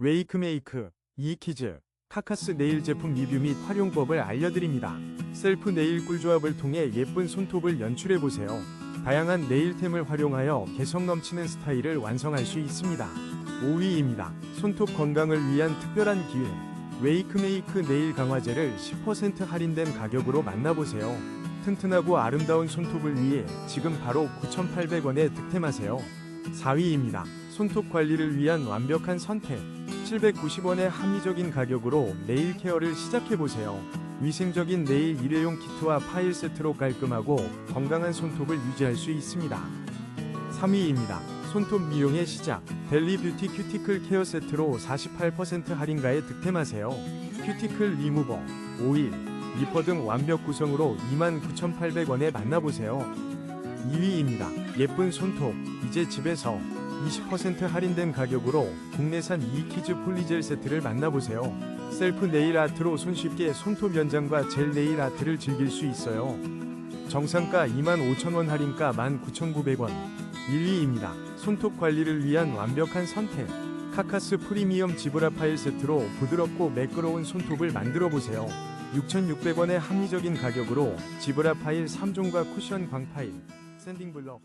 웨이크메이크, 이키즈, 카카스 네일 제품 리뷰 및 활용법을 알려드립니다. 셀프 네일 꿀조합을 통해 예쁜 손톱을 연출해보세요. 다양한 네일템을 활용하여 개성 넘치는 스타일을 완성할 수 있습니다. 5위입니다. 손톱 건강을 위한 특별한 기회. 웨이크메이크 네일 강화제를 10% 할인된 가격으로 만나보세요. 튼튼하고 아름다운 손톱을 위해 지금 바로 9,800원에 득템하세요. 4위입니다. 손톱 관리를 위한 완벽한 선택. 790원의 합리적인 가격으로 네일 케어를 시작해보세요. 위생적인 네일 일회용 키트와 파일 세트로 깔끔하고 건강한 손톱을 유지할 수 있습니다. 3위입니다. 손톱 미용의 시작. 델리 뷰티 큐티클 케어 세트로 48% 할인가에 득템하세요. 큐티클 리무버, 오일, 리퍼 등 완벽 구성으로 29,800원에 만나보세요. 2위입니다. 예쁜 손톱, 이제 집에서 20% 할인된 가격으로 국내산 이키즈 폴리젤 세트를 만나보세요. 셀프 네일 아트로 손쉽게 손톱 연장과 젤 네일 아트를 즐길 수 있어요. 정상가 25,000원 할인가 19,900원. 1위입니다. 손톱 관리를 위한 완벽한 선택. 카카스 프리미엄 지브라 파일 세트로 부드럽고 매끄러운 손톱을 만들어 보세요. 6,600원의 합리적인 가격으로 지브라 파일 3종과 쿠션 광파일, 샌딩 블럭,